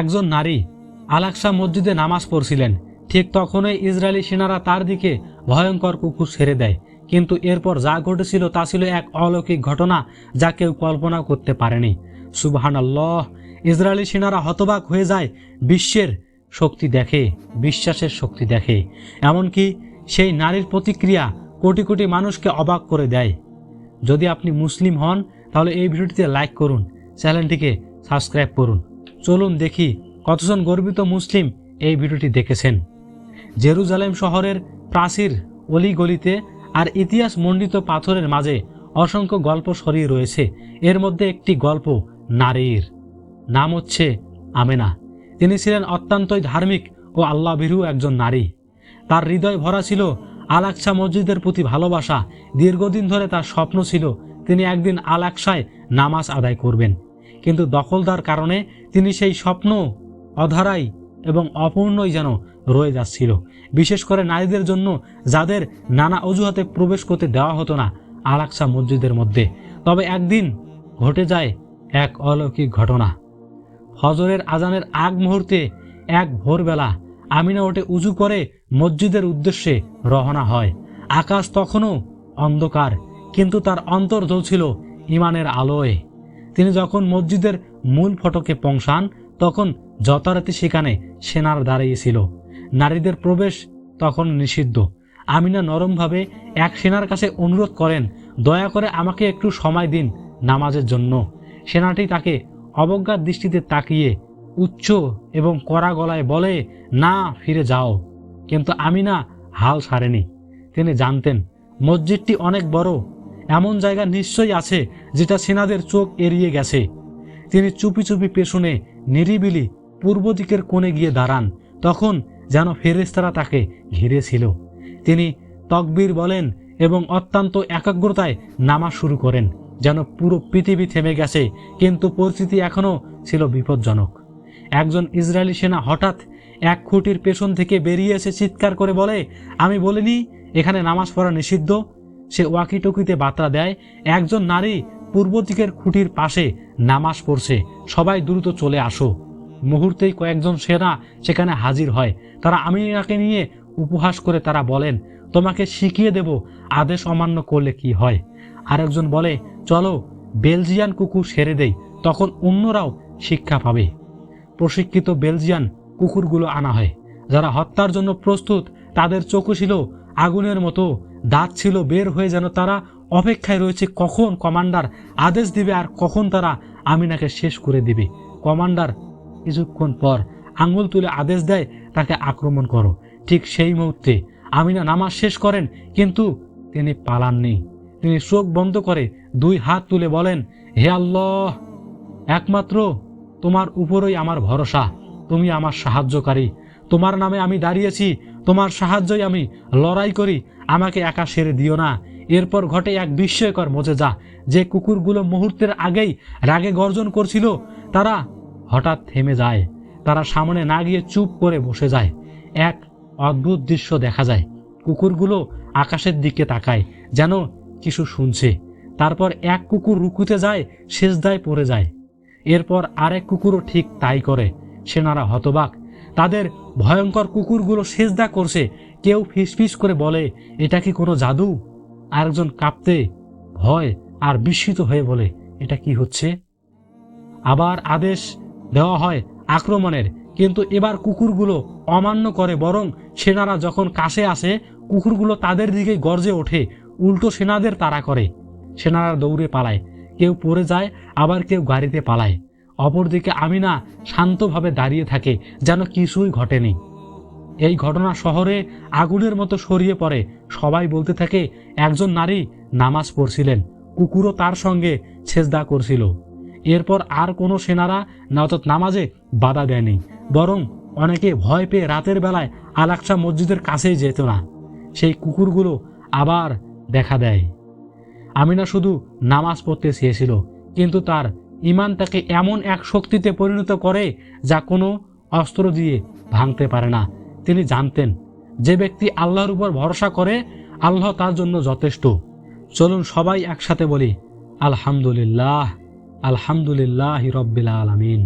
একজন নারী আলাকসা মসজিদে নামাজ পড়ছিলেন। ঠিক তখনই ইসরায়েলি সেনারা তার দিকে ভয়ঙ্কর কুকুর ছেড়ে দেয়। কিন্তু এরপর যা ঘটেছিল তা ছিল এক অলৌকিক ঘটনা যা কেউ কল্পনা করতে পারেনি। সুবাহান আল্লাহ ইসরায়েলি সেনারা হতবাক হয়ে যায়, বিশ্বের শক্তি দেখে, বিশ্বাসের শক্তি দেখে। এমনকি সেই নারীর প্রতিক্রিয়া কোটি কোটি মানুষকে অবাক করে দেয়। যদি আপনি মুসলিম হন, তাহলে এই ভিডিওটিতে লাইক করুন, চ্যানেলটিকে সাবস্ক্রাইব করুন। চলুন দেখি কতজন গর্বিত মুসলিম এই ভিডিওটি দেখেছেন। জেরুজালেম শহরের প্রাচীর অলিগলিতে আর ইতিহাস মণ্ডিত পাথরের মাঝে অসংখ্য গল্প সরিয়ে রয়েছে। এর মধ্যে একটি গল্প নারীর। নাম হচ্ছে আমেনা। তিনি ছিলেন অত্যন্তই ধার্মিক ও আল্লাভীরু একজন নারী। তার হৃদয় ভরা ছিল আলাকসা মসজিদের প্রতি ভালোবাসা। দীর্ঘদিন ধরে তার স্বপ্ন ছিল তিনি একদিন আলাকসায় নামাজ আদায় করবেন। কিন্তু দখলদার কারণে তিনি সেই স্বপ্ন, অধারাই এবং অপূর্ণই যেন রয়ে যাচ্ছিল। বিশেষ করে নারীদের জন্য যাদের নানা অজুহাতে প্রবেশ করতে দেওয়া হতো না আলাকসা মসজিদের মধ্যে। তবে একদিন ঘটে যায় এক অলৌকিক ঘটনা। হজরের আজানের আগ মুহূর্তে এক ভোরবেলা আমিনা ওঠে উজু করে মসজিদের উদ্দেশ্যে রওনা হয়। আকাশ তখনও অন্ধকার, কিন্তু তার অন্তর জ্বলছিল ইমানের আলোয়। তিনি যখন মসজিদের মূল ফটকে পৌঁছান, তখন যথারীতি সেখানে সেনার দাঁড়িয়েছিল। নারীদের প্রবেশ তখন নিষিদ্ধ। আমিনা নরমভাবে এক সেনার কাছে অনুরোধ করেন, দয়া করে আমাকে একটু সময় দিন নামাজের জন্য। সেনাটি তাকে অবজ্ঞার দৃষ্টিতে তাকিয়ে উচ্চ এবং কড়া গলায় বলে, না, ফিরে যাও। কিন্তু আমিনা হাল ছাড়েনি। তিনি জানতেন, মসজিদটি অনেক বড় এমন জায়গা নিশ্চয়ই আছে যেটা সেনাদের চোখ এড়িয়ে গেছে। তিনি চুপি চুপি পেছনে, নিরিবিলি পূর্ব দিকের কোণে গিয়ে দাঁড়ান, তখন যেন ফেরেস্তারা তাকে ঘিরেছিল তিনি তকবীর বলেন এবং অত্যন্ত একাগ্রতায় নামা শুরু করেন, যেন পুরো পৃথিবী থেমে গেছে, কিন্তু পরিস্থিতি এখনও ছিল বিপজ্জনক। একজন ইসরায়েলি সেনা হঠাৎ এক খুঁটির পেছন থেকে বেরিয়ে এসে চিৎকার করে বলে, আমি বলিনি, এখানে নামাজ পড়া নিষিদ্ধ? সে ওয়াকিটকিতে বার্তা দেয়, একজন নারী পূর্ব দিকের খুঁটির পাশে নামাজ পড়ছে, সবাই দ্রুত চলে আসো। মুহূর্তেই কয়েকজন সেনা সেখানে হাজির হয়। তারা আমিনাকে নিয়ে উপহাস করে তারা বলেন, তোমাকে শিখিয়ে দেব আদেশ অমান্য করলে কি হয়। আরেকজন বলে, চলো বেলজিয়ান কুকুর সেরে দেই, তখন অন্যরাও শিক্ষা পাবে। প্রশিক্ষিত বেলজিয়ান কুকুরগুলো আনা হয়। যারা হত্যার জন্য প্রস্তুত, তাদের চোখও ছিল আগুনের মতো দাঁত ছিল বের হয়ে যেন তারা অপেক্ষায় রয়েছে কখন কমান্ডার আদেশ দিবে আর কখন তারা আমিনাকে শেষ করে দিবে। কমান্ডার, কিছুক্ষণ পর আঙুল তুলে আদেশ দেয়, তাকে আক্রমণ করো। ঠিক সেই মুহূর্তে আমিনা নামাজ শেষ করেন, কিন্তু তিনি পালাননি। তিনি চোখ বন্ধ করে দুই হাত তুলে বলেন, হে আল্লাহ, একমাত্র তোমার উপরই আমার ভরসা। তুমি আমার সাহায্যকারী। তোমার নামে আমি দাঁড়িয়েছি, তোমার সাহায্যই আমি লড়াই করি, আমাকে একা সেরে দিও না। এরপর ঘটে এক বিস্ময়কর মজেজা যে কুকুরগুলো মুহূর্তের আগেই রাগে গর্জন করছিল, তারা হঠাৎ থেমে যায়। তারা সামনে না গিয়ে চুপ করে বসে যায়। এক অদ্ভুত দৃশ্য দেখা যায়। কুকুরগুলো আকাশের দিকে তাকায়, যেন কিছু শুনছে। তারপর এক কুকুর রুকুতে যায় শেষদায় পড়ে যায়। এরপর আরেক কুকুরও ঠিক তাই করে। সেনারা হতবাক তাদের ভয়ঙ্কর কুকুরগুলো সেজদা করছে। কেউ ফিসফিস করে বলে, এটা কি কোনো জাদু? আরেকজন কাঁপতে ভয় আর বিস্মিত হয়ে বলে, এটা কি হচ্ছে? আবার আদেশ দেওয়া হয় আক্রমণের, কিন্তু এবার কুকুরগুলো অমান্য করে, বরং সেনারা যখন কাছে আসে, কুকুরগুলো তাদের দিকে গর্জে ওঠে। উল্টো সেনাদের তাড়া করে। সেনারা দৌড়ে পালায়। কেউ পড়ে যায়, আবার কেউ গাড়িতে পালায়। অপরদিকে আমিনা শান্তভাবে দাঁড়িয়ে থাকে, যেন কিছুই ঘটেনি। এই ঘটনা শহরে আগুনের মতো সরিয়ে পড়ে। সবাই বলতে থাকে, একজন নারী নামাজ পড়ছিলেন, কুকুরও তার সঙ্গে ছেজদা করছিল। এরপর আর কোনো সেনারা নতত নামাজে বাধা দেয়নি, বরং অনেকে ভয় পেয়ে রাতের বেলায় আলাকসা মসজিদের কাছেই যেত না। সেই কুকুরগুলো আবার দেখা দেয়। আমিনা শুধু নামাজ পড়তে চেয়েছিল, কিন্তু তার ইমান তাকে এমন এক শক্তিতে পরিণত করে যা কোনো অস্ত্র দিয়ে ভাঙতে পারে না। তিনি জানতেন, যে ব্যক্তি আল্লাহর উপর ভরসা করে, আল্লাহ তার জন্য যথেষ্ট। চলুন সবাই একসাথে বলি, আলহামদুলিল্লাহ আলহামদুলিল্লাহ রব্বিল আলমিন।